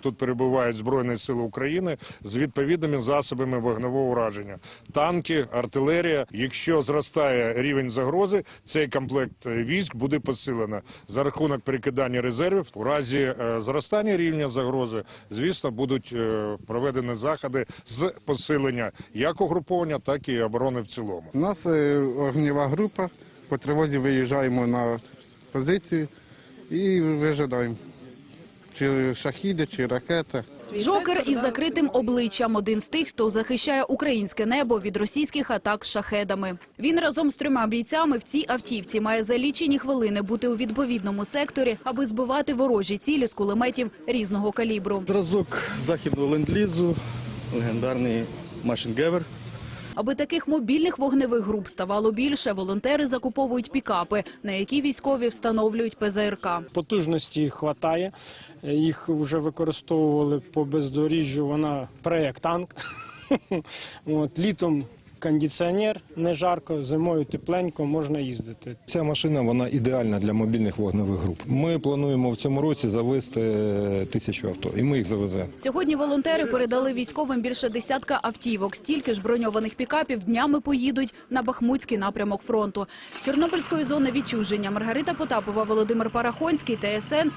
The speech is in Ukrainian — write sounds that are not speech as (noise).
Тут перебувають Збройні Сили України з відповідними засобами вогневого ураження, танки, артилерія. Якщо зростає рівень загрози, цей комплект військ буде посилено за рахунок перекидання резервів. У разі е, зростання рівня загрози, звісно, будуть е, проведені заходи з посилення як угруповання, так і оборони в цілому. У нас е, огнєва група. По тривозі виїжджаємо на позицію і вижидаємо. Чи шахіди, чи ракети. Джокер із закритим обличчям – один з тих, хто захищає українське небо від російських атак шахедами. Він разом з трьома бійцями в цій автівці має за лічені хвилини бути у відповідному секторі, аби збивати ворожі цілі з кулеметів різного калібру. Зразок західного ленд-лізу, легендарний Машингевер. Аби таких мобільних вогневих груп ставало більше, волонтери закуповують пікапи, на які військові встановлюють ПЗРК. Потужності хватає. Їх вже використовували по бездоріжжю. Вона проєкт танк. (laughs) От, літом кондиціонер, не жарко, зимою тепленько, можна їздити. Ця машина вона ідеальна для мобільних вогневих груп. Ми плануємо в цьому році завести е, тисячу авто, і ми їх завеземо. Сьогодні волонтери передали військовим більше десятка автівок. Стільки ж броньованих пікапів днями поїдуть на Бахмутський напрямок фронту. З Чорнобильської зони відчуження Маргарита Потапова, Володимир Парахонський, ТСН